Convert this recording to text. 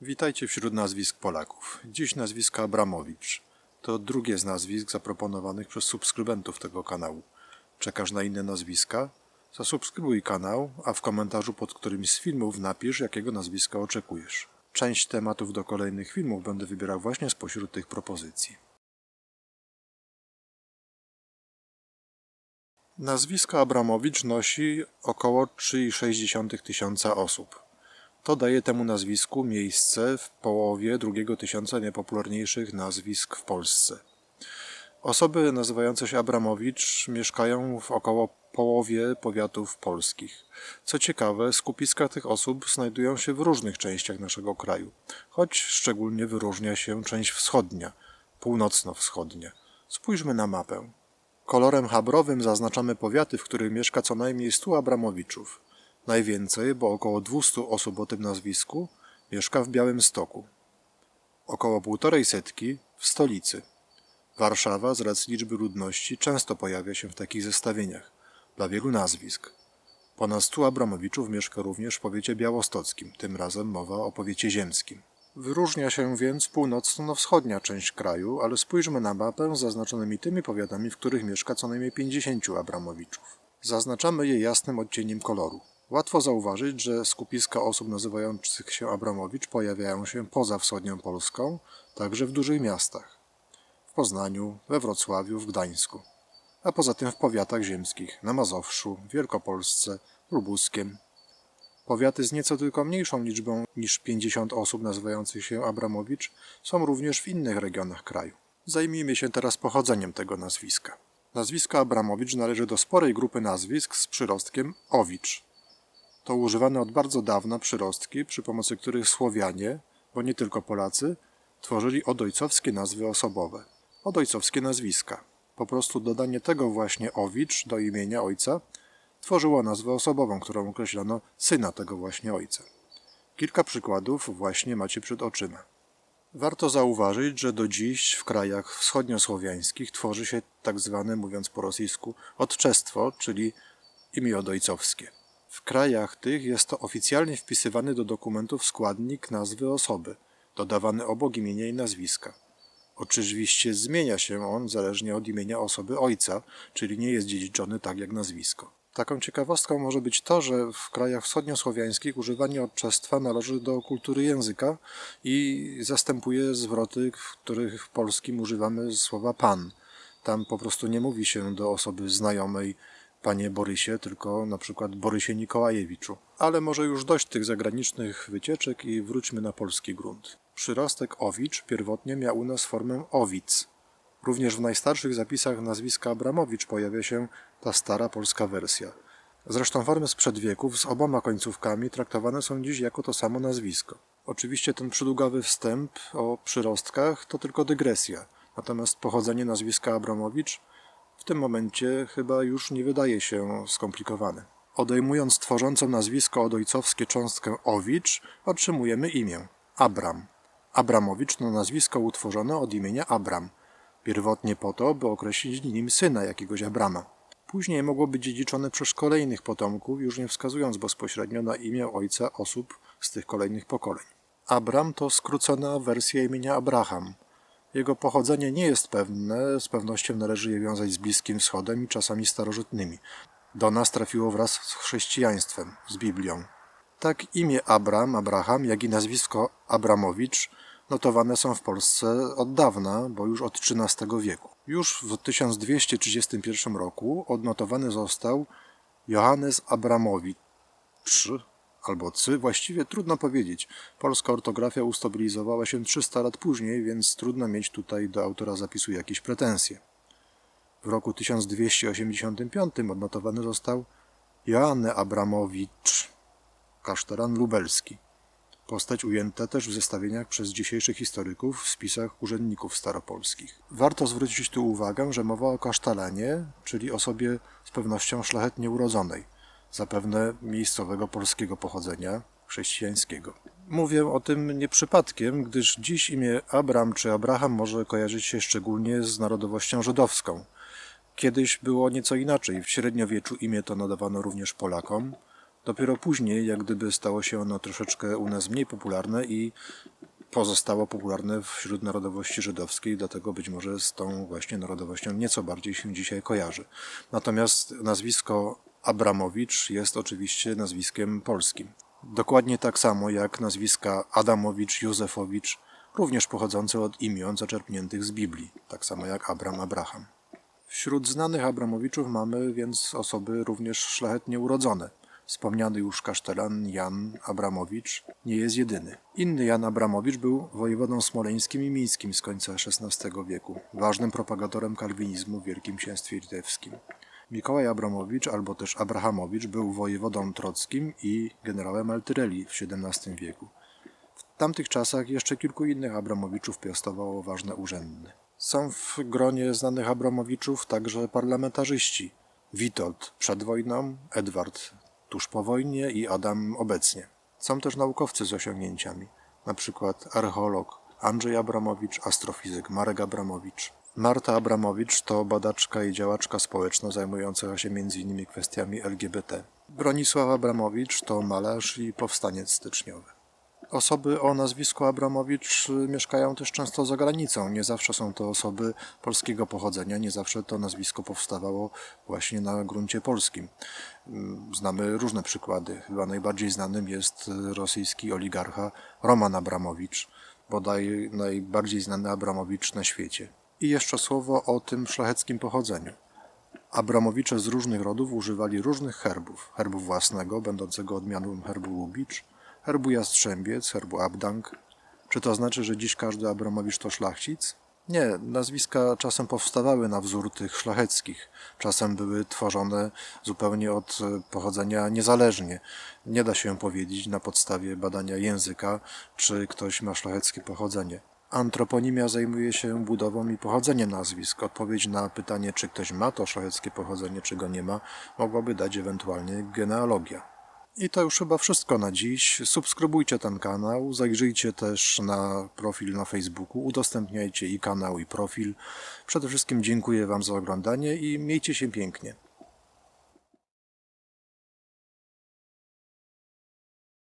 Witajcie wśród nazwisk Polaków. Dziś nazwisko Abramowicz. To drugie z nazwisk zaproponowanych przez subskrybentów tego kanału. Czekasz na inne nazwiska? Zasubskrybuj kanał, a w komentarzu pod którymś z filmów napisz, jakiego nazwiska oczekujesz. Część tematów do kolejnych filmów będę wybierał właśnie spośród tych propozycji. Nazwisko Abramowicz nosi około 3,6 tysiąca osób. To daje temu nazwisku miejsce w połowie drugiego tysiąca najpopularniejszych nazwisk w Polsce. Osoby nazywające się Abramowicz mieszkają w około połowie powiatów polskich. Co ciekawe, skupiska tych osób znajdują się w różnych częściach naszego kraju, choć szczególnie wyróżnia się część wschodnia, północno-wschodnia. Spójrzmy na mapę. Kolorem habrowym zaznaczamy powiaty, w których mieszka co najmniej 100 Abramowiczów. Najwięcej, bo około 200 osób o tym nazwisku, mieszka w Białymstoku. Około półtorej setki w stolicy. Warszawa z racji liczby ludności często pojawia się w takich zestawieniach, dla wielu nazwisk. Ponad 100 Abramowiczów mieszka również w powiecie białostockim, tym razem mowa o powiecie ziemskim. Wyróżnia się więc północno-wschodnia część kraju, ale spójrzmy na mapę z zaznaczonymi tymi powiatami, w których mieszka co najmniej 50 Abramowiczów. Zaznaczamy je jasnym odcieniem koloru. Łatwo zauważyć, że skupiska osób nazywających się Abramowicz pojawiają się poza wschodnią Polską, także w dużych miastach. W Poznaniu, we Wrocławiu, w Gdańsku. A poza tym w powiatach ziemskich, na Mazowszu, Wielkopolsce, Lubuskiem. Powiaty z nieco tylko mniejszą liczbą niż 50 osób nazywających się Abramowicz są również w innych regionach kraju. Zajmijmy się teraz pochodzeniem tego nazwiska. Nazwisko Abramowicz należy do sporej grupy nazwisk z przyrostkiem Owicz. To używane od bardzo dawna przyrostki, przy pomocy których Słowianie, bo nie tylko Polacy, tworzyli odojcowskie nazwy osobowe. Odojcowskie nazwiska. Po prostu dodanie tego właśnie Owicz do imienia ojca tworzyło nazwę osobową, którą określono syna tego właśnie ojca. Kilka przykładów właśnie macie przed oczyma. Warto zauważyć, że do dziś w krajach wschodniosłowiańskich tworzy się tak zwane, mówiąc po rosyjsku, odczestwo, czyli imię odojcowskie. W krajach tych jest to oficjalnie wpisywany do dokumentów składnik nazwy osoby, dodawany obok imienia i nazwiska. Oczywiście zmienia się on zależnie od imienia osoby ojca, czyli nie jest dziedziczony tak jak nazwisko. Taką ciekawostką może być to, że w krajach wschodniosłowiańskich używanie odczestwa należy do kultury języka i zastępuje zwroty, w których w polskim używamy słowa pan. Tam po prostu nie mówi się do osoby znajomej panie Borysie, tylko na przykład Borysie Nikołajewiczu. Ale może już dość tych zagranicznych wycieczek i wróćmy na polski grunt. Przyrostek Owicz pierwotnie miał u nas formę Owic. Również w najstarszych zapisach nazwiska Abramowicz pojawia się ta stara polska wersja. Zresztą formy sprzed wieków z oboma końcówkami traktowane są dziś jako to samo nazwisko. Oczywiście ten przydługawy wstęp o przyrostkach to tylko dygresja, natomiast pochodzenie nazwiska Abramowicz tym momencie chyba już nie wydaje się skomplikowane. Odejmując tworzącą nazwisko odojcowskie cząstkę Owicz, otrzymujemy imię Abram. Abramowicz to nazwisko utworzone od imienia Abram, pierwotnie po to, by określić nim syna jakiegoś Abrama. Później mogło być dziedziczone przez kolejnych potomków, już nie wskazując bezpośrednio na imię ojca osób z tych kolejnych pokoleń. Abram to skrócona wersja imienia Abraham – jego pochodzenie nie jest pewne, z pewnością należy je wiązać z Bliskim Wschodem i czasami starożytnymi. Do nas trafiło wraz z chrześcijaństwem, z Biblią. Tak imię Abram, Abraham, jak i nazwisko Abramowicz notowane są w Polsce od dawna, bo już od XIII wieku. Już w 1231 roku odnotowany został Johannes Abramowicz, albo cy, właściwie trudno powiedzieć. Polska ortografia ustabilizowała się 300 lat później, więc trudno mieć tutaj do autora zapisu jakieś pretensje. W roku 1285 odnotowany został Joanne Abramowicz, kaszteran lubelski. Postać ujęta też w zestawieniach przez dzisiejszych historyków w spisach urzędników staropolskich. Warto zwrócić tu uwagę, że mowa o kasztelanie, czyli osobie z pewnością szlachetnie urodzonej – zapewne miejscowego polskiego pochodzenia chrześcijańskiego. Mówię o tym nie przypadkiem, gdyż dziś imię Abram czy Abraham może kojarzyć się szczególnie z narodowością żydowską. Kiedyś było nieco inaczej. W średniowieczu imię to nadawano również Polakom, Dopiero później, jak gdyby stało się ono troszeczkę u nas mniej popularne i pozostało popularne wśród narodowości żydowskiej, dlatego być może z tą właśnie narodowością nieco bardziej się dzisiaj kojarzy. Natomiast nazwisko Abramowicz jest oczywiście nazwiskiem polskim. Dokładnie tak samo jak nazwiska Adamowicz, Józefowicz, również pochodzące od imion zaczerpniętych z Biblii, tak samo jak Abram, Abraham. Wśród znanych Abramowiczów mamy więc osoby również szlachetnie urodzone. Wspomniany już kasztelan Jan Abramowicz nie jest jedyny. Inny Jan Abramowicz był wojewodą smoleńskim i mińskim z końca XVI wieku, ważnym propagatorem kalwinizmu w Wielkim Księstwie Litewskim. Mikołaj Abramowicz albo też Abrahamowicz był wojewodą trockim i generałem Altyreli w XVII wieku. W tamtych czasach jeszcze kilku innych Abramowiczów piastowało ważne urzędy. Są w gronie znanych Abramowiczów także parlamentarzyści. Witold przed wojną, Edward tuż po wojnie i Adam obecnie. Są też naukowcy z osiągnięciami, przykład archeolog Andrzej Abramowicz, astrofizyk Marek Abramowicz. Marta Abramowicz to badaczka i działaczka społeczna zajmująca się m.in. kwestiami LGBT. Bronisław Abramowicz to malarz i powstaniec styczniowy. Osoby o nazwisku Abramowicz y, mieszkają też często za granicą. Nie zawsze są to osoby polskiego pochodzenia, nie zawsze to nazwisko powstawało właśnie na gruncie polskim. Mm, Znamy różne przykłady. Chyba najbardziej znanym jest y, rosyjski oligarcha Roman Abramowicz, bodaj najbardziej znany Abramowicz na świecie. I jeszcze słowo o tym szlacheckim pochodzeniu. Abramowicze z różnych rodów używali różnych herbów. Herbu własnego, będącego odmianą herbu Lubicz, herbu Jastrzębiec, herbu Abdank. Czy to znaczy, że dziś każdy Abramowicz to szlachcic? Nie, nazwiska czasem powstawały na wzór tych szlacheckich. Czasem były tworzone zupełnie od e, pochodzenia niezależnie. Nie da się powiedzieć na podstawie badania języka, czy ktoś ma szlacheckie pochodzenie. Antroponimia zajmuje się budową i pochodzeniem nazwisk. Odpowiedź na pytanie, czy ktoś ma to szlacheckie pochodzenie, czy go nie ma, mogłaby dać ewentualnie genealogia. I to już chyba wszystko na dziś. Subskrybujcie ten kanał, zajrzyjcie też na profil na Facebooku, udostępniajcie i kanał, i profil. Przede wszystkim dziękuję Wam za oglądanie i miejcie się pięknie.